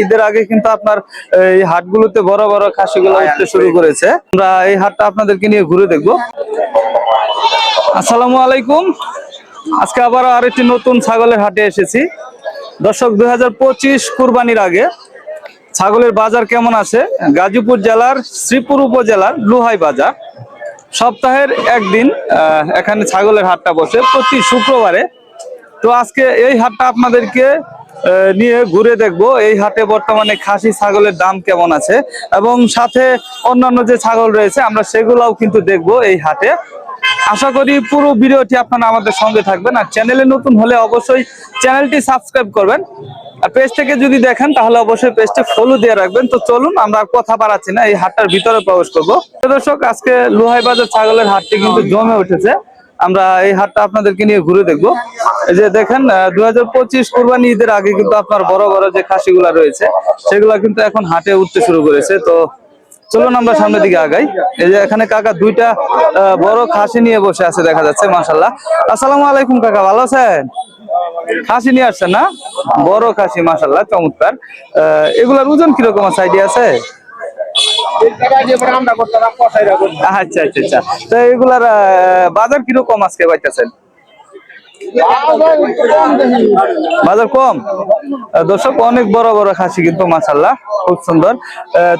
ঈদের আগে কিন্তু আপনার এই হাটগুলোতে বড় বড় খাসিগুলো উঠতে শুরু করেছে। আমরা এই হাটটা আপনাদেরকে নিয়ে ঘুরে দেখব। আসসালামু আলাইকুম। আজকে আবার আরেকটি নতুন ছাগলের হাটে এসেছি। দর্শক দুই হাজার পঁচিশ কুরবানির আগে ছাগলের বাজার কেমন আছে? গাজীপুর জেলার শ্রীপুর উপজেলার লুহাই বাজার। সপ্তাহের একদিন আহ, এখানে ছাগলের হাটটা বসে প্রতি শুক্রবারে। তো আজকে এই হাটটা আপনাদেরকে নিয়ে ঘুরে দেখব এই হাটে বর্তমানে খাসি ছাগলের দাম কেমন আছে এবং সাথে অন্যান্য যে ছাগল রয়েছে, আমরা সেগুলোও কিন্তু দেখব এই হাটে। আশা করি পুরো ভিডিওটি আপনারা আমাদের সঙ্গে থাকবেন আর চ্যানেলে নতুন হলে অবশ্যই চ্যানেলটি সাবস্ক্রাইব করবেন। আর পেজ থেকে যদি দেখেন, তাহলে অবশ্যই পেজটি ফলো দিয়ে রাখবেন। তো চলুন, আমরা কথা বাড়াচ্ছি না, এই হাটটার ভিতরে প্রবেশ করব। দর্শক, আজকে লোহাই বাজার ছাগলের হাটটি কিন্তু জমে উঠেছে। আমরা এই হাটটা আপনাদেরকে নিয়ে ঘুরে দেখব। এই যে দেখেন দুই হাজার পঁচিশ কোরবানি ঈদের আগে কিন্তু আপনার বড় বড় যে খাসিগুলা রয়েছে, সেগুলা কিন্তু এখন হাটে উঠতে শুরু করেছে। তো চলুন আমরা সামনের দিকে আগাই। এই যে এখানে কাকা দুইটা বড় খাসি নিয়ে বসে আছে দেখা যাচ্ছে মাশাল্লাহ আসসালামু আলাইকুম কাকা, ভালো আছেন? খাসি নিয়ে আসছেন না? বড় খাসি মাশাল্লাহ চমৎকার। এগুলার ওজন কীরকম আছে? আইডিয়া আছে? আচ্ছা আচ্ছা আচ্ছা। তো এগুলার বাজার কীরকম আজকে পাইতেছেন? বাজার কম দর্শক অনেক বড় বড় খাসি কিন্তু মাশাল্লাহ খুব সুন্দর।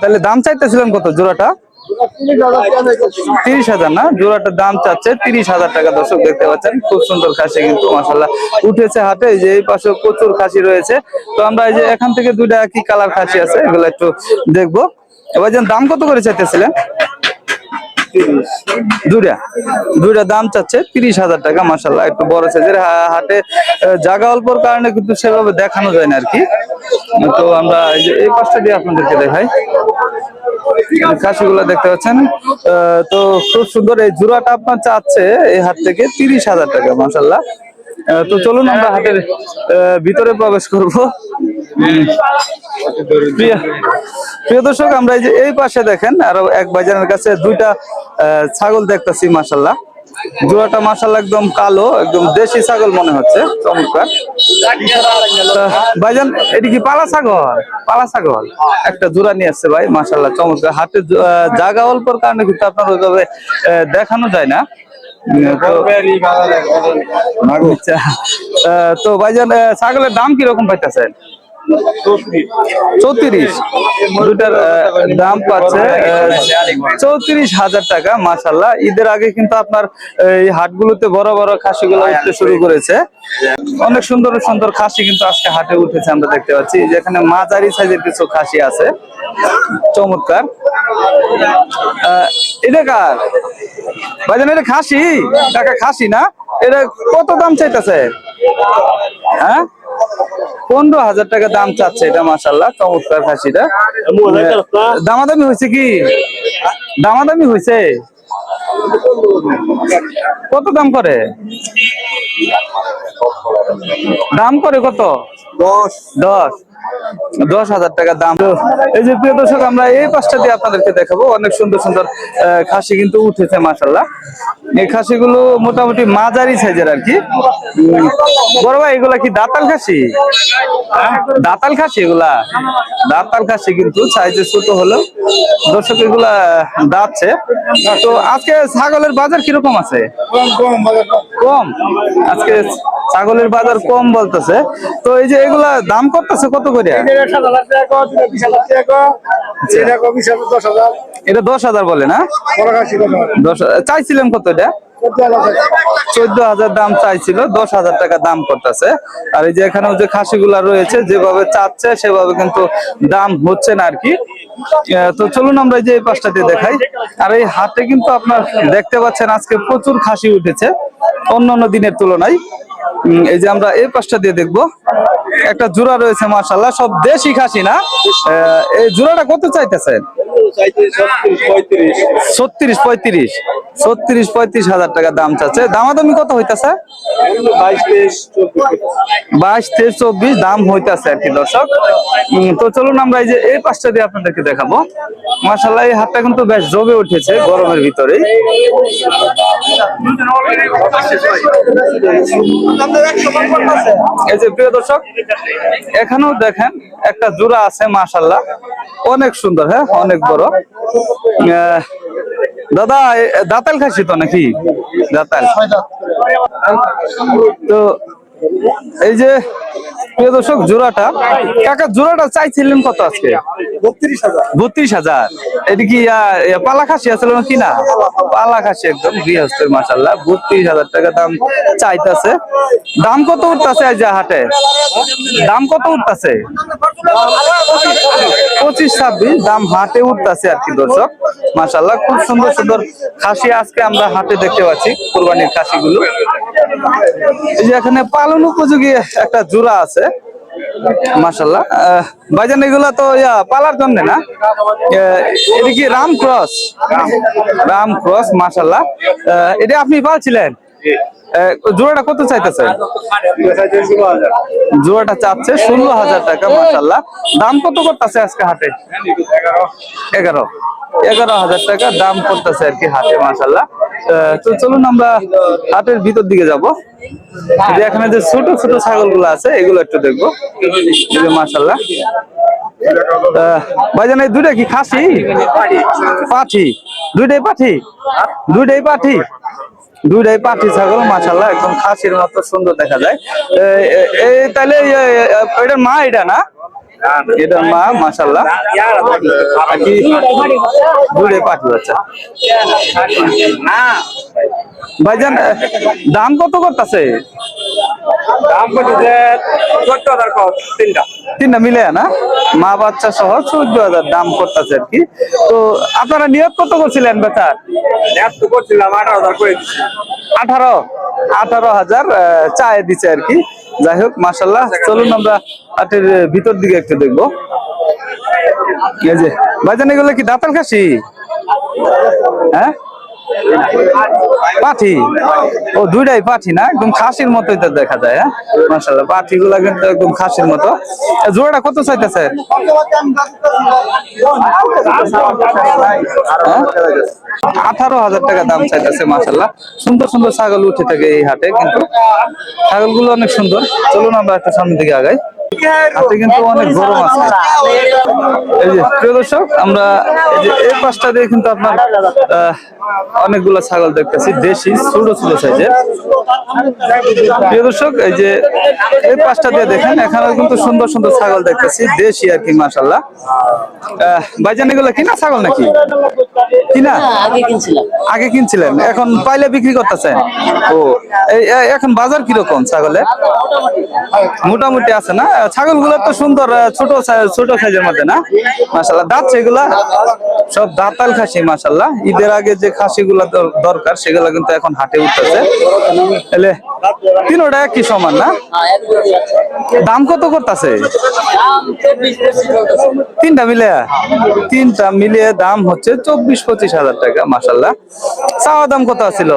তাহলে দাম চাইতেছিলেন কত জোড়াটা? তিরিশ হাজার না? জোড়াটার দাম চাচ্ছে তিরিশ হাজার টাকা। দর্শক দেখতে পাচ্ছেন খুব সুন্দর খাসি কিন্তু মাসাল্লাহ উঠেছে হাটে যে এই পাশে প্রচুর খাসি রয়েছে। তো আমরা এই যে এখান থেকে দুইটা কি কালার খাসি আছে এগুলো একটু দেখব। এবার দাম কত করে চাইতেছিলেন? দুইটা। দুইটা দাম চাচ্ছে তিরিশ হাজার টাকা মাসাল্লাহ একটু বড় সাইজের। হাটে জায়গা অল্পর কারণে কিন্তু সেভাবে দেখানো যায় না আর কি। তো আমরা এই যে এই পাশটা দিয়ে আপনাদেরকে দেখাই। খাসিগুলো দেখতে পাচ্ছেন। তো খুব সুন্দর এই জোড়াটা আপনার চাচ্ছে এই হাট থেকে তিরিশ হাজার টাকা মাসাল্লাহ তো চলুন আমরা হাটের আহ, ভিতরে প্রবেশ করব। প্রিয় দর্শক আমরা এই যে এই পাশে দেখেন আরও এক বাজারের কাছে দুইটা ছাগল দেখতেছি মাসাল্লাহ জোড়াটা মাসাল্লাহ একদম কালো একদম দেশি ছাগল মনে হচ্ছে চমৎকার। ভাইজান এটি কি পালা ছাগল? পালা ছাগল। একটা জোড়া নিয়ে আসছে ভাই মাসাল্লাহ চমৎকার। হাতে জ- আহ, জায়গা অল্পর কারণে কিন্তু আপনার ওইভাবে দেখানো যায় না। তো- আচ্ছা তো ভাইজান ছাগলের দাম কীরকম পাইতেছেন? চৌত্রিশ। দুটার দাম পাচ্ছে চৌত্রিশ হাজার টাকা মাসাল্লাহ ঈদের আগে কিন্তু আপনার এই হাটগুলোতে বড় বড় খাসিগুলো উঠতে শুরু করেছে। অনেক সুন্দর সুন্দর খাসি কিন্তু আজকে হাটে উঠেছে, আমরা দেখতে পাচ্ছি। যেখানে মাঝারি সাইজের কিছু খাসি আছে। চমৎকার। এটা কার? ভাইজান, এটা খাসি? টাকা খাসি না? এটা কত দাম চাইতেছে? হ্যাঁ? পনেরো হাজার টাকা দাম চাচ্ছে এটা মাসাল্লাহ চমৎকার খাসিটা। দামাদামি হয়েছে কি? দামাদামি হয়েছে? কত দাম করে? দাম করে কত? দশ। দশ। দশ হাজার টাকা দাম। এই যে প্রিয় দর্শক আমরা এই পাঁচটা দিয়ে আপনাদেরকে দেখাবো। অনেক সুন্দর সুন্দর খাসি কিন্তু উঠেছে মাসাল্লাহ এই খাসিগুলো মোটামুটি মাঝারি সাইজের আর কি। বড় ভাই এগুলা কি দাতাল খাসি? দাতাল খাসি এগুলা? দাতাল খাসি কিন্তু সাইজে ছোট হলো দর্শক এগুলা দাচ্ছে তো আজকে ছাগলের বাজার কীরকম আছে? কম? আজকে ছাগলের বাজার কম বলতেছে। তো এই যে এগুলা দাম করতেছে কত করে? এটা দশ হাজার বলে না? চাইছিলেন কত এটা? চোদ্দ হাজার। দাম চাইছিল দশ হাজার টাকা দাম করতেছে। আর এই যে এখানেও যে খাসিগুলা রয়েছে যেভাবে চাচ্ছে সেভাবে কিন্তু দাম হচ্ছে না আর কি। তো চলুন আমরা এই যে এই পাশটাতে দেখাই। আর এই হাটে কিন্তু আপনার দেখতে পাচ্ছেন আজকে প্রচুর খাসি উঠেছে অন্য অন্য দিনের তুলনায়। এই যে আমরা এই পাশটা দিয়ে দেখব। একটা জোড়া রয়েছে মার্শাল্লাহ সব দেশি খাসি না? এই জোড়াটা কত চাইতেছেন? ছত্রিশ পঁয়ত্রিশ। ছত্রিশ, পঁয়ত্রিশ হাজার টাকা দাম চাচ্ছে। দামাদামি কত হইতাছে? বাইশ, তেইশ, চব্বিশ দাম হইতাছে আর কি, দর্শক। তো চলুন আমরা এই যে এই পাশটা দিয়ে আপনাদেরকে দেখাবো। মাসাল্লাহ এই হাতটা কিন্তু বেশ জমে উঠেছে গরমের ভিতরে এই যে প্রিয় দর্শক, এখানেও দেখেন একটা জোড়া আছে মাশাল্লাহ অনেক সুন্দর হ্যাঁ অনেক বড়। দাদা দাতাল খাসি তো নাকি? দাতাল। তো এই যে, প্রিয় দর্শক, জোড়াটা। কাকা, জোড়াটা চাইছিলেন কত আজকে? বত্রিশ হাজার। এটা কি পালা খাসি আসলে কি না পালা খাসি একদম, গৃহস্থের মাসাল্লাহ বত্রিশ হাজার টাকা দাম চাইতাছে। দাম কত উঠতেছে আজ হাটে? দাম কত উঠতেছে? পঁচিশ ছাব্বিশ দাম হাটে উঠতেছে আর কি দর্শক। মাসাল্লাহ খুব সুন্দর সুন্দর খাসি আজকে আমরা হাটে দেখতে পাচ্ছি কোরবানির খাসিগুলো। এই যে এখানে পালন উপযোগী একটা জোড়া আছে এগুলা তো পালার জন্য না? আহ, এটা কি রাম ক্রস? রাম ক্রস মাশাল্লাহ আহ, এটা আপনি পালছিলেন? জোড়াটা কত চাইতেছে জোড়াটা চাচ্ছে ষোলো হাজার টাকা মাশাল্লাহ দাম কত করতেছে আজকে হাটে? এগারো। এগারো হাজার টাকা দাম করতেছে আর কি হাটে মাশাল্লাহ আহ, তো চলুন আমরা হাটের ভিতর দিকে যাব। যে এখানে যে ছোট ছোট ছাগলগুলো আছে এগুলো একটু দেখব। আহ, ভাইজান এই দুইটা কি খাসি? পাঠি। দুইটাই পাঠি? দুইটাই পাঠি? দুইটাই পাটি ছাগল মাশাল্লাহ একদম খাসির মতো সুন্দর দেখা যায়। এই তাহলে এটার মা এটা না? এটা মা মাশাল্লাহ বাচ্চা। ভাইজান, দাম কত করতেছে? তিনটা। মিলে না? মা বাচ্চা সহ চোদ্দ হাজার দাম করতেছে আর কি। তো আপনারা নিয়োগ কত করছিলেন বেচার? করছিলাম আঠারো হাজার করে আঠারো আঠারো হাজার চায় দিচ্ছে আর কি। যাই হোক মাসাল্লাহ চলুন আমরা আহ, ভিতর দিকে একটু দেখব। এই যে ভাইজান এগুলো কি দাঁতাল খাসি? হ্যাঁ? পাঠি? ও, দুইটাই পাঠি না? একদম খাসির মতোই তো দেখা যায় হ্যাঁ? মাসাল্লাহ পাঠি গুলা কিন্তু একদম খাসির মতো। জোড়াটা কত চাইতেছে? আঠারো হাজার টাকা দাম চাইতেছে মাসাল্লাহ সুন্দর সুন্দর ছাগল উঠে থাকে এই হাটে কিন্তু। ছাগলগুলো অনেক সুন্দর। চলুন আমরা একটা সামনের দিকে আগাই। হাতে কিন্তু অনেক গরম আছে। এই যে, প্রিয় দর্শক, আমরা এই যে এই পাশটা দিয়ে কিন্তু আপনার অনেকগুলো ছাগল দেখতেছি দেশি ছোট ছোট সাইজের। প্রিয় দর্শক এই যে এই পাশটা দিয়ে দেখেন এখানে কিন্তু সুন্দর সুন্দর ছাগল দেখতেছি দেশি আর কি মাসাল্লাহ ভাইজান এগুলো কিনা ছাগল নাকি? কিনা আগে কিনছিলেন এখন পাইলে বিক্রি করতেছেন? ও এখন বাজার কীরকম ছাগলের মোটামুটি আছে না? ছাগলগুলো তো সুন্দর ছোট ছোট সাইজের মধ্যে না? মাসাল্লাহ দাঁত সেগুলা? সব দাঁতাল খাসি মাসাল্লাহ ঈদের আগে যে খাসি গুলা দরকার, সেগুলো কিন্তু এখন হাটে উঠতেছে। এলে তিনোটা একই সমান না? দাম কত করতেছে? তিনটা মিলে? তিনটা মিলিয়ে দাম হচ্ছে চব্বিশ পঁচিশ হাজার টাকা মাসাল্লাহ চাওয়া দাম কত ছিল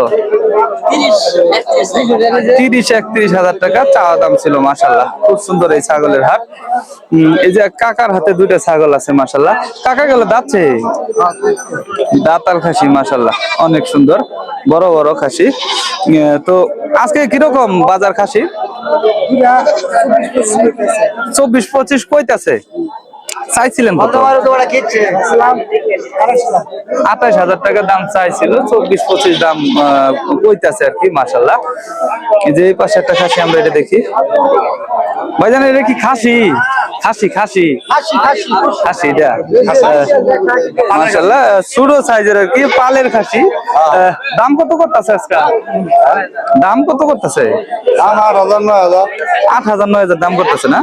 তিরিশ, একত্রিশ হাজার টাকা চাওয়া দাম ছিল মাসাল্লাহ খুব সুন্দর এই ছাগলের হাট। এই যে কাকার হাতে দুইটা ছাগল আছে মাসাল্লাহ কাকা গেল দাচ্ছে দাতাল খাসি মাসাল্লাহ অনেক সুন্দর। বড় বড় খাসি। তো আজকে কীরকম বাজার খাসি? চব্বিশ পঁচিশ কইতাছে? চাইছিলেন আঠাশ হাজার টাকা দাম চাইছিল চব্বিশ পঁচিশ দাম আহ, কইতাছে আর কি মাসাল্লাহ যে এই পাশে একটা খাসি আমরা এটা দেখি। ভাইজান এটা কি খাসি? খাসি খাসি। খাসি এটা। মাসাল্লাহ ছোট সাইজের আর কি পালের খাসি। দাম কত করতেছে আজকে? দাম কত করতেছে? দাম আট হাজার নয় হাজার। আট হাজার নয় হাজার দাম করতেছে না?